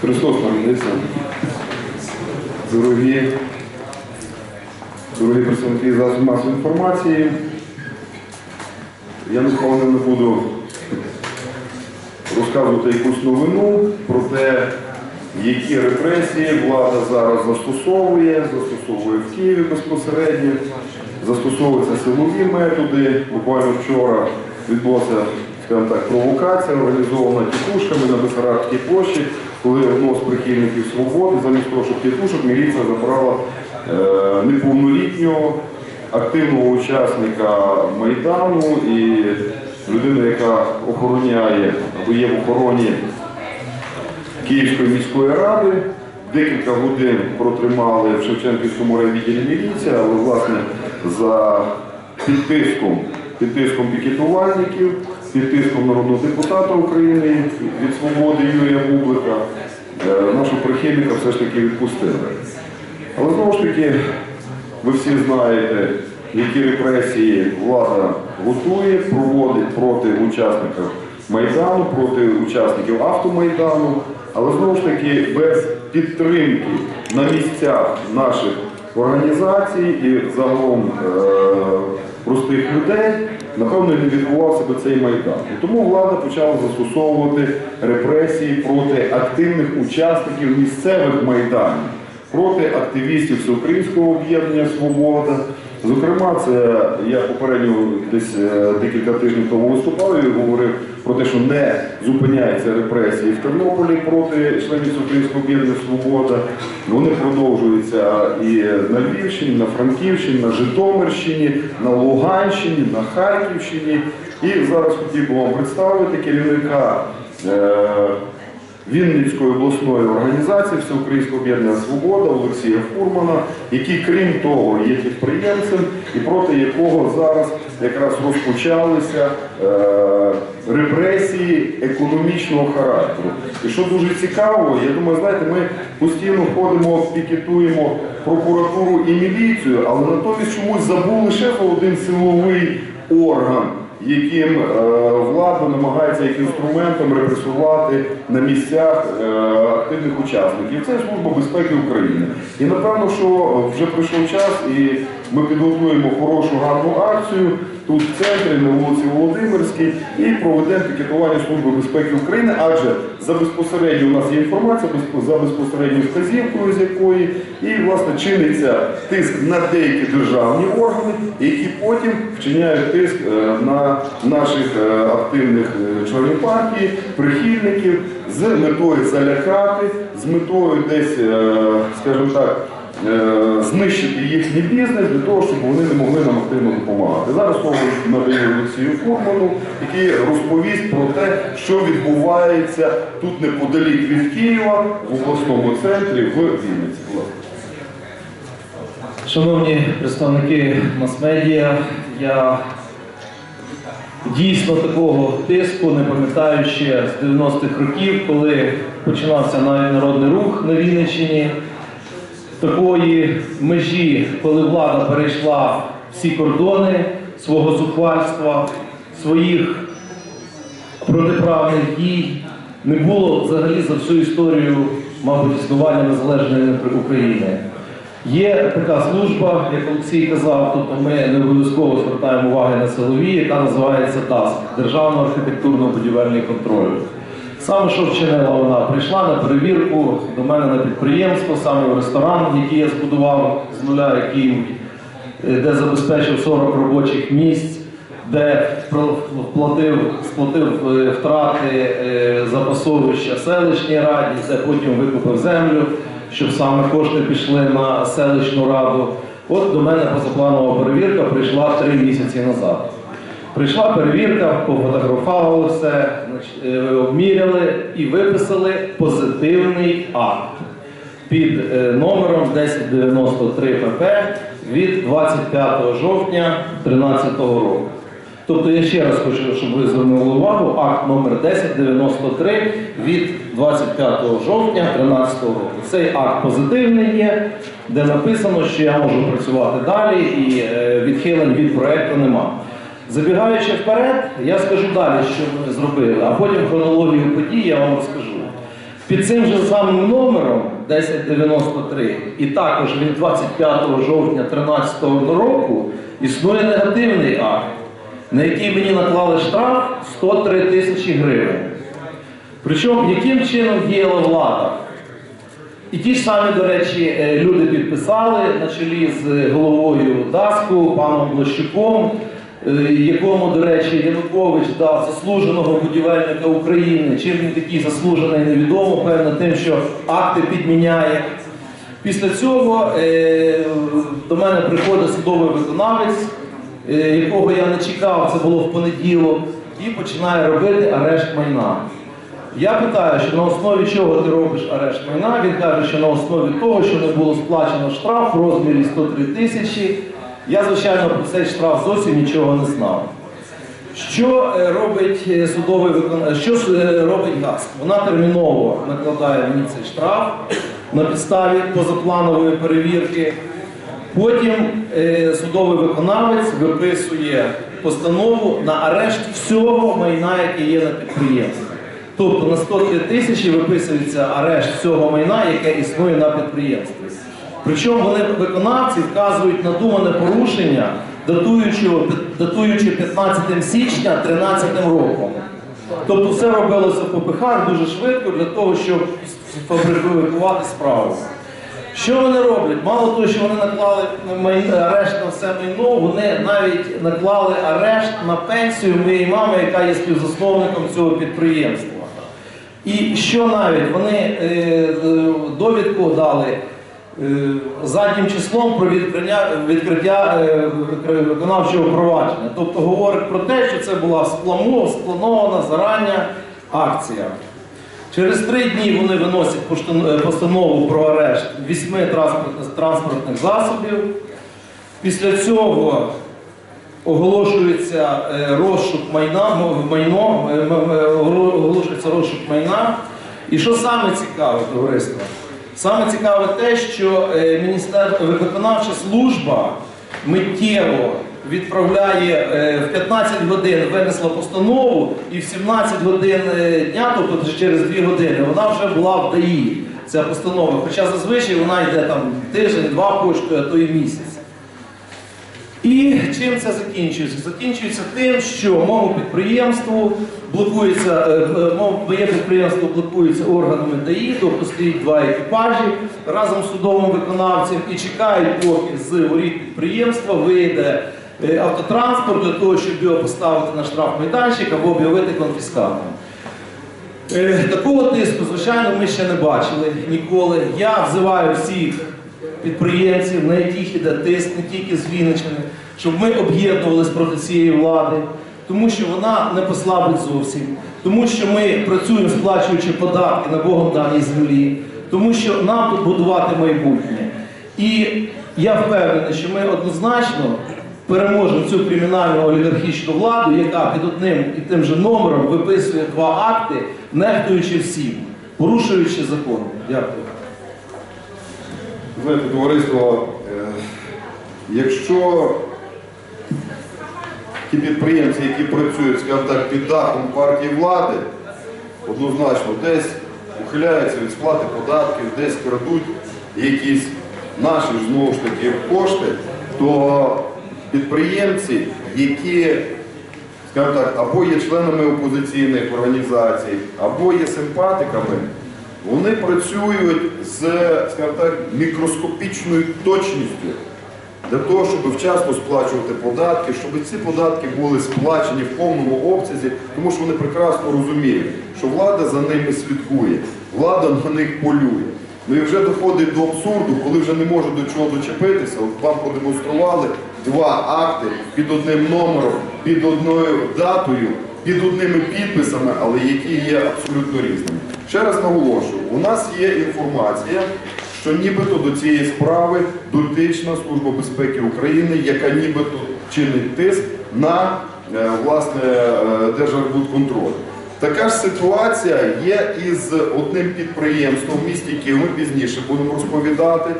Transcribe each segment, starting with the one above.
Христос народився. Дорогі, дорогі представники засобів масової інформації. Я напевно не буду розказувати якусь новину про те, які репресії влада зараз застосовує, застосовує в Києві безпосередньо, застосовуються силові методи. Буквально вчора відбулася скажімо так, провокація, організована тітушками на Бесарабській площі, коли одного з прихильників свободи, замість того, щоб тітушок, міліція забрала е, неповнолітнього активного учасника Майдану і людину, яка охороняє або є в охороні Київської міської ради. Декілька годин протримали в Шевченківському райвідділі міліції, але власне за під тиском, пікетувальників, під тиском народного депутата України від свободи Юрія Бублика, е, нашого прихильника все ж таки відпустили. Але знову ж таки, ви всі знаєте, які репресії влада готує, проводить проти учасників Майдану, проти учасників автомайдану, але знову ж таки без підтримки на місцях наших організацій і загалом е, простих людей, напевно, не відбувався би цей майдан. І тому влада почала застосовувати репресії проти активних учасників місцевих майданів проти активістів Всеукраїнського об'єднання Свобода. Зокрема, це я попередньо десь е, декілька тижнів тому виступав і говорив про те, що не зупиняються репресії в Тернополі проти членів Суперського об'єднання Свобода. Вони продовжуються і на Львівщині, на Франківщині, на Житомирщині, на Луганщині, на Харківщині. І зараз хотів би вам представити керівника. е, Вінницької обласної організації Всеукраїнського об'єднання Свобода Олексія Фурмана, який, крім того, є підприємцем і проти якого зараз якраз розпочалися е, репресії економічного характеру. І що дуже цікаво, я думаю, знаєте, ми постійно ходимо, пікетуємо прокуратуру і міліцію, але натомість чомусь забули ще один силовий орган яким е, влада намагається як інструментом репресувати на місцях е, активних учасників. Це Служба безпеки України. І напевно, що вже прийшов час, і ми підготуємо хорошу гарну акцію тут в центрі, на вулиці Володимирській, і проведемо пікетування Служби безпеки України, адже за безпосередньо у нас є інформація за безпосередньою вказівкою, з якої і власне чиниться тиск на деякі державні органи, які потім вчиняють тиск е, на наших е, активних е, членів партії, прихильників з метою залякати, з метою десь, скажімо так. Е, Знищити їхній бізнес для того, щоб вони не могли нам активно допомагати. Зараз надаю Олексію Фурману, який розповість про те, що відбувається тут неподалік від Києва в обласному центрі в Вінниці. Шановні представники мас-медіа, я дійсно такого тиску не пам'ятаю ще з 90-х років, коли починався народний рух на Вінниччині. Такої межі, коли влада перейшла всі кордони свого зухвальства, своїх протиправних дій, не було взагалі за всю історію, мабуть, існування незалежної України. Є така служба, як Олексій казав, тобто ми не обов'язково звертаємо уваги на силові, яка називається ДАСК Державно архітектурно-будівельний контроль. Саме що вчинила вона? Прийшла на перевірку до мене на підприємство, саме в ресторан, який я збудував з нуля, який, е, де забезпечив 40 робочих місць, де вплатив, сплатив е, втрати е, за пасовища селищній раді, де потім викупив землю, щоб саме кошти пішли на селищну раду. От до мене позапланова перевірка прийшла три місяці назад. Прийшла перевірка, пофотографували все, е, обміряли і виписали позитивний акт під е, номером 1093 ПП від 25 жовтня 2013 року. Тобто я ще раз хочу, щоб ви звернули увагу, акт номер 1093 від 25 жовтня 2013 року. Цей акт позитивний є, де написано, що я можу працювати далі і е, відхилень від проекту нема. Забігаючи вперед, я скажу далі, що ми зробили, а потім хронологію подій я вам розкажу. Під цим же самим номером 1093 і також від 25 жовтня 2013 року існує негативний акт, на який мені наклали штраф 103 тисячі гривень. Причому яким чином діяла влада? І ті ж самі, до речі, е, люди підписали на чолі з головою Даску, паном Блощуком, е, якому, до речі, Янукович дав заслуженого будівельника України. Чим він такий заслужений, невідомо, певно, тим, що акти підміняє. Після цього е, до мене приходить судовий виконавець, е, якого я не чекав, це було в понеділок, і починає робити арешт майна. Я питаю, що на основі чого ти робиш арешт майна. Він каже, що на основі того, що не було сплачено штраф в розмірі 103 тисячі. Я, звичайно, про цей штраф зовсім нічого не знав. Що е, робить е, судовий викон... що е, робить ГАСК? Вона терміново накладає мені цей штраф на підставі позапланової перевірки. Потім судовий виконавець виписує постанову на арешт всього майна, яке є на підприємстві. Тобто на 103 тисячі виписується арешт всього майна, яке існує на підприємстві. Причому вони виконавці вказують на думане порушення, датуючи, датуючи 15 січня 13 роком. Тобто все робилося в попихах дуже швидко для того, щоб сфабрикувати справу. Що вони роблять? Мало того, що вони наклали арешт на все майно, вони навіть наклали арешт на пенсію моєї мами, яка є співзасновником цього підприємства. І що навіть вони е, довідку дали заднім числом про відкриття, е, виконавчого провадження. Тобто говорить про те, що це була спланована зарання акція. Через три дні вони виносять е, постанову про арешт вісьми транспортних, засобів. Після цього оголошується е, розшук майна, майно, е, оголошується розшук майна. І що саме цікаве, товариство? Саме цікаве те, що е, міністер... виконавча служба миттєво відправляє е, в 15 годин винесла постанову, і в 17 годин е, дня, тобто через 2 години, вона вже була в ДАІ, ця постанова. Хоча зазвичай вона йде там тиждень-два поштою, а то і місяць. І чим це закінчується? Закінчується тим, що моєму підприємству блокується, е, е, мо- моє підприємство блокується органами ДАІ, тобто стоїть два екіпажі разом з судовим виконавцем і чекають, поки з воріт підприємства вийде е, автотранспорт для того, щоб його поставити на штрафмайданчик або об'явити конфіскатом. Такого тиску, звичайно, ми ще не бачили ніколи. Я взиваю всіх підприємців, на яких іде тиск, не тільки з Вінниччини, щоб ми об'єднувалися проти цієї влади, тому що вона не послабить зовсім, тому що ми працюємо, сплачуючи податки на Богом даній землі, тому що нам тут будувати майбутнє. І я впевнений, що ми однозначно переможемо цю кримінальну олігархічну владу, яка під одним і тим же номером виписує два акти, нехтуючи всім, порушуючи закон. Дякую. Знаєте, товариство, е, якщо ті підприємці, які працюють, скажімо так, під дахом партії влади, однозначно десь ухиляються від сплати податків, десь крадуть якісь наші знову ж таки кошти, то підприємці, які скажімо так, або є членами опозиційних організацій, або є симпатиками, вони працюють з, так, мікроскопічною точністю для того, щоб вчасно сплачувати податки, щоб ці податки були сплачені в повному обсязі, тому що вони прекрасно розуміють, що влада за ними слідкує, влада на них полює. Ну і вже доходить до абсурду, коли вже не можуть до чого дочепитися. От вам продемонстрували два акти під одним номером, під одною датою, під одними підписами, але які є абсолютно різними. Ще раз наголошую, у нас є інформація, що нібито до цієї справи дотична Служба безпеки України, яка нібито чинить тиск на е, власне е, Держарбудконтроль. Така ж ситуація є із одним підприємством в місті Київ. Ми пізніше будемо розповідати.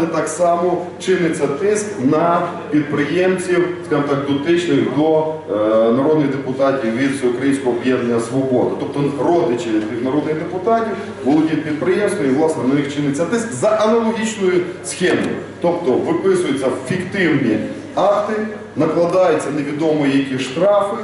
Де так само чиниться тиск на підприємців, скажімо так, дотичних до е, народних депутатів від Всеукраїнського об'єднання Свобода. Тобто родичі тих народних депутатів володіють підприємством і власне на них чиниться тиск за аналогічною схемою. Тобто виписуються фіктивні акти, накладаються невідомо які штрафи.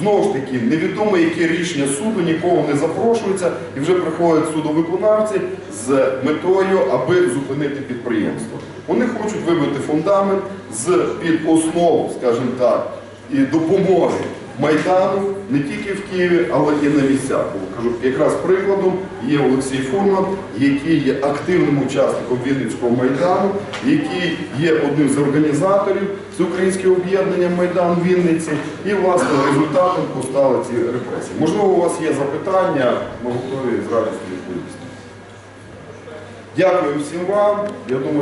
Знову ж таки, невідомо яке рішення суду, нікого не запрошується, і вже приходять судовиконавці з метою, аби зупинити підприємство. Вони хочуть вибити фундамент з під основ, скажімо так, і допомоги Майдану не тільки в Києві, але і на місцях. Кажу, якраз прикладом є Олексій Фурман, який є активним учасником Вінницького майдану, який є одним з організаторів Всеукраїнського об'єднання Майдан Вінниці, і власне результатом постали ці репресії. Можливо, у вас є запитання, ми готові з радістю відповісти. Дякую всім вам. Я думаю,